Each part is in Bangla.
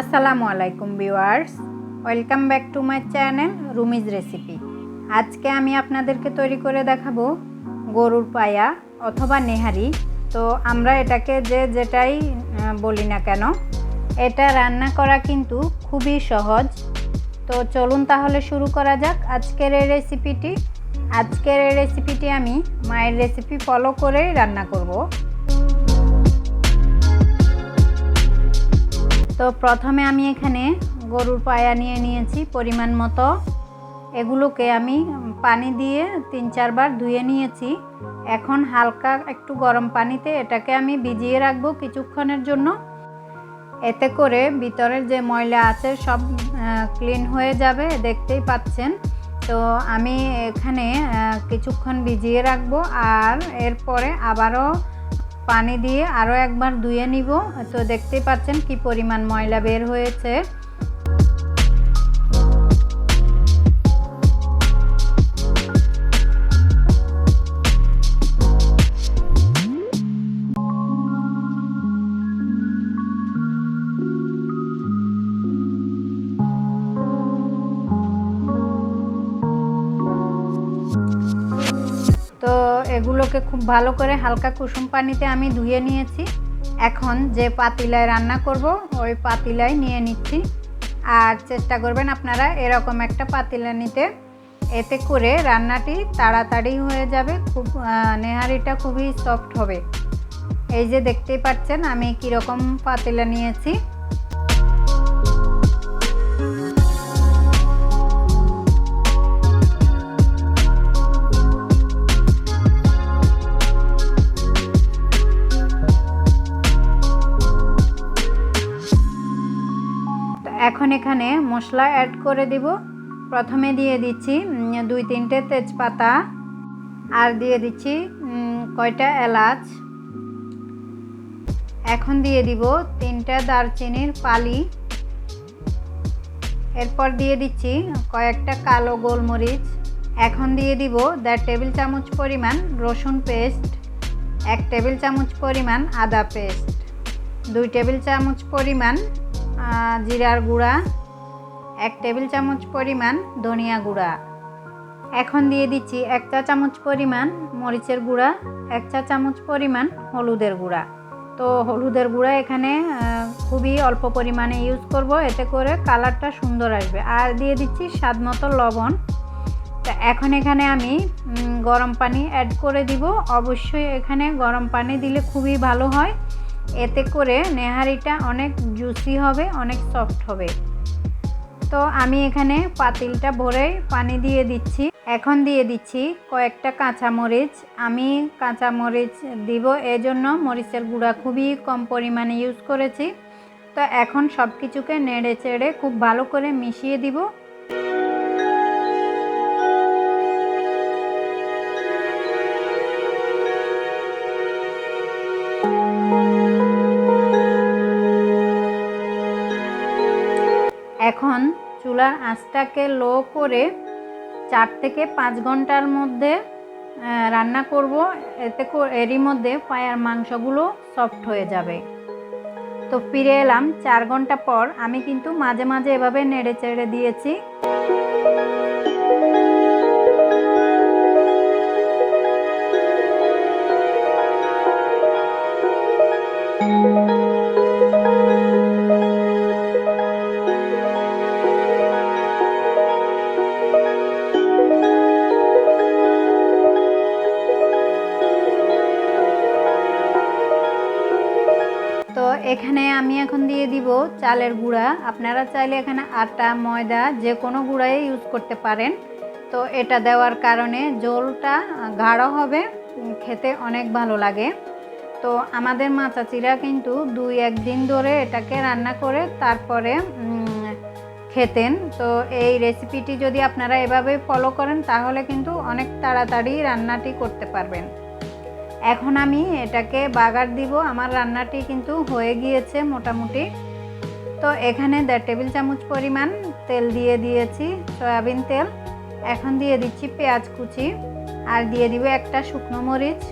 আসসালামু আলাইকুম viewers, welcome back to my channel Rumi's recipe. আজকে আমি আপনাদেরকে তৈরি করে দেখাবো গরুর পায়া অথবা নেহারি। তো আমরা এটাকে যে যেটাই বলি না কেন, এটা রান্না করা কিন্তু খুবই সহজ। তো চলুন তাহলে শুরু করা যাক আজকের এই রেসিপিটি। আজকের এই রেসিপিটি আমি মায়ের রেসিপি ফলো করেই রান্না করব। তো প্রথমে আমি এখানে গরুর পায়া নিয়ে নিয়েছি পরিমাণ মতো। এগুলোকে আমি পানি দিয়ে তিন চারবার ধুয়ে নিয়েছি। এখন হালকা একটু গরম পানিতে এটাকে আমি ভিজিয়ে রাখব কিছুক্ষণের জন্য। এতে করে ভিতরের যে ময়লা আছে সব ক্লিন হয়ে যাবে, দেখতেই পাচ্ছেন। তো আমি এখানে কিছুক্ষণ ভিজিয়ে রাখব আর এরপরে আবারও পানি দিয়ে আরও একবার ধুয়ে নিব। তো দেখতেই পাচ্ছেন কি পরিমাণ ময়লা বের হয়েছে। এগুলোকে খুব ভালো করে হালকা কুসুম পানিতে আমি ধুয়ে নিয়েছি। এখন যে পাতিলায় রান্না করব, ওই পাতিলায় নিয়ে নিচ্ছি। আর চেষ্টা করবেন আপনারা এরকম একটা পাতিলা নিতে। এতে করে রান্নাটি তাড়াতাড়ি হয়ে যাবে, খুব নেহারিটা খুবই সফট হবে। এই যে দেখতেই পাচ্ছেন, আমি কীরকম পাতিলা নিয়েছি। এখন এখানে মশলা অ্যাড করে দিব। প্রথমে দিয়ে দিচ্ছি দুই তিনটে তেজপাতা আর দিয়ে দিচ্ছি কয়টা এলাচ। এখন দিয়ে দিব তিনটা দারচিনির পালি। এরপর দিয়ে দিচ্ছি কয়েকটা কালো গোলমরিচ। এখন দিয়ে দিব দেড় টেবিল চামচ পরিমাণ রসুন পেস্ট, এক টেবিল চামচ পরিমাণ আদা পেস্ট, দুই টেবিল চামচ পরিমাণ জিরার গুঁড়া, এক টেবিল চামচ পরিমাণ ধনিয়া গুঁড়া। এখন দিয়ে দিচ্ছি এক চা চামচ পরিমাণ মরিচের গুঁড়া, এক চা চামচ পরিমাণ হলুদের গুঁড়া। তো হলুদের গুঁড়া এখানে খুবই অল্প পরিমাণে ইউজ করব, এতে করে কালারটা সুন্দর আসবে। আর দিয়ে দিচ্ছি স্বাদ মতো লবণ। তো এখন এখানে আমি গরম পানি অ্যাড করে দিব। অবশ্যই এখানে গরম পানি দিলে খুবই ভালো হয়। এতে করে নেহারিটা অনেক জুসি হবে, অনেক সফট হবে। তো আমি এখানে পাতিলটা ভরে পানি দিয়ে দিচ্ছি। এখন দিয়ে দিচ্ছি কয়েকটা কাঁচামরিচ। আমি কাঁচামরিচ দিব এজন্য। মরিচের গুঁড়া খুবই কম পরিমাণে ইউজ করেছি। তো এখন সব কিছুকে নেড়ে চেড়ে খুব ভালো করে মিশিয়ে দিব। চুলার আঁচটাকে লো করে চার থেকে পাঁচ ঘণ্টার মধ্যে রান্না করব। এতে এরই মধ্যে পায়ার মাংসগুলো সফট হয়ে যাবে। তো ফিরে এলাম চার ঘণ্টা পর। আমি কিন্তু মাঝে মাঝে এভাবে নেড়ে চেড়ে দিয়েছি। তো এখানে আমি এখন দিয়ে দিব চালের গুঁড়া। আপনারা চাইলে এখানে আটা, ময়দা, যে কোনো গুঁড়াই ইউজ করতে পারেন। তো এটা দেওয়ার কারণে জলটা গাঢ় হবে, খেতে অনেক ভালো লাগে। তো আমাদের মাচাচিরা কিন্তু দুই একদিন ধরে এটাকে রান্না করে তারপরে খেতেন। তো এই রেসিপিটি যদি আপনারা এভাবে ফলো করেন, তাহলে কিন্তু অনেক তাড়াতাড়ি রান্নাটি করতে পারবেন। এখন আমি এটাকে বাগার দিব। আমার রান্নাটি কিন্তু হয়ে গিয়েছে মোটামুটি। তো এখানে দেড় টেবিল চামচ পরিমাণ তেল দিয়ে দিয়েছি, সয়াবিন তেল। এখন দিয়ে দিচ্ছি পেঁয়াজ কুচি আর দিয়ে দিব একটা শুকনো মরিচ।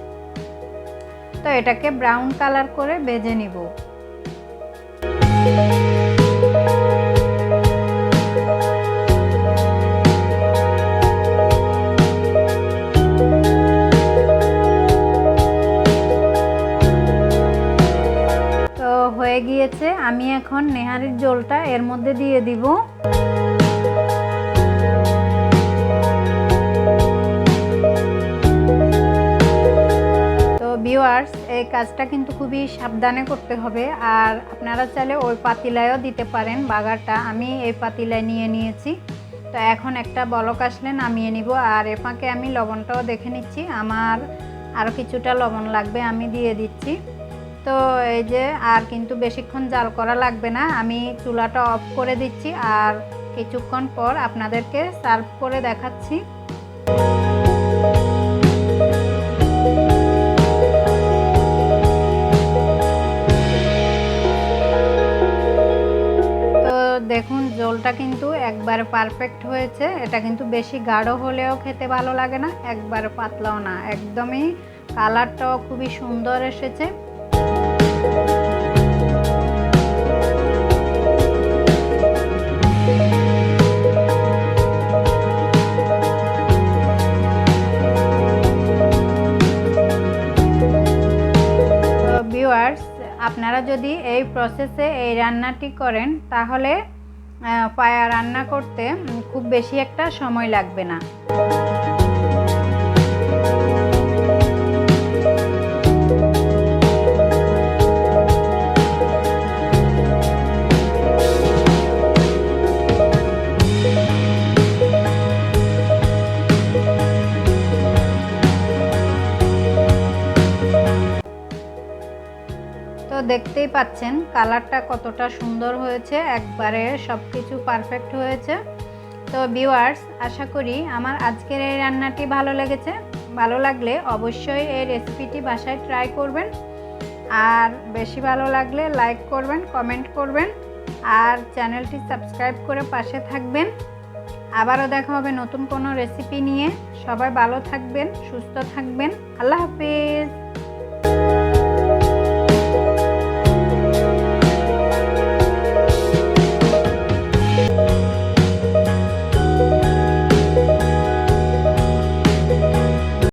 তো এটাকে ব্রাউন কালার করে বেজে নিব। এখন নেহারির জলটা এর মধ্যে দিয়ে দিব। তো ভিউয়ার্স এই কাজটা কিন্তু খুবই সাবধানে করতে হবে, আর আপনারা চাইলে ওই পাতিলায়ও দিতে পারেন বাগারটা, আমি এই পাতিলায় নিয়ে নিয়েছি। তো এখন একটা বলক আসলে নামিয়ে নিব, আর এ ফাঁকে আমি লবণটাও দেখে নিচ্ছি, আমার আরও কিছুটা লবণ লাগবে আমি দিয়ে দিচ্ছি। তো এই যে আর কিন্তু বেশিক্ষণ জাল করা লাগবে না। আমি চুলাটা অফ করে দিচ্ছি আর কিছুক্ষণ পর আপনাদেরকে সার্ভ করে দেখাচ্ছি। দেখুন, জলটা কিন্তু একবারে পারফেক্ট হয়েছে। এটা কিন্তু বেশি গাঢ় হলেও খেতে ভালো লাগে না, একবারে পাতলাও না। একদমই কালারটাও খুবই সুন্দর এসেছে। আপনারা যদি এই প্রসেসে এই রান্নাটি করেন, তাহলে পায়া রান্না করতে খুব বেশি একটা সময় লাগবে না। দেখতেই পাচ্ছেন, কালারটা কতটা সুন্দর হয়েছে, একবারে সব কিছু পারফেক্ট হয়েছে। তো ভিউয়ার্স আশা করি আমার আজকের এই রান্নাটি ভালো লেগেছে। ভালো লাগলে অবশ্যই এই রেসিপিটি বাসায় ট্রাই করবেন। আর বেশি ভালো লাগলে লাইক করবেন কমেন্ট করবেন। আর চ্যানেলটি সাবস্ক্রাইব করে পাশে থাকবেন। আবারও দেখা হবে নতুন কোনো রেসিপি নিয়ে। সবাই ভালো থাকবেন, সুস্থ থাকবেন। আল্লাহ হাফিজ।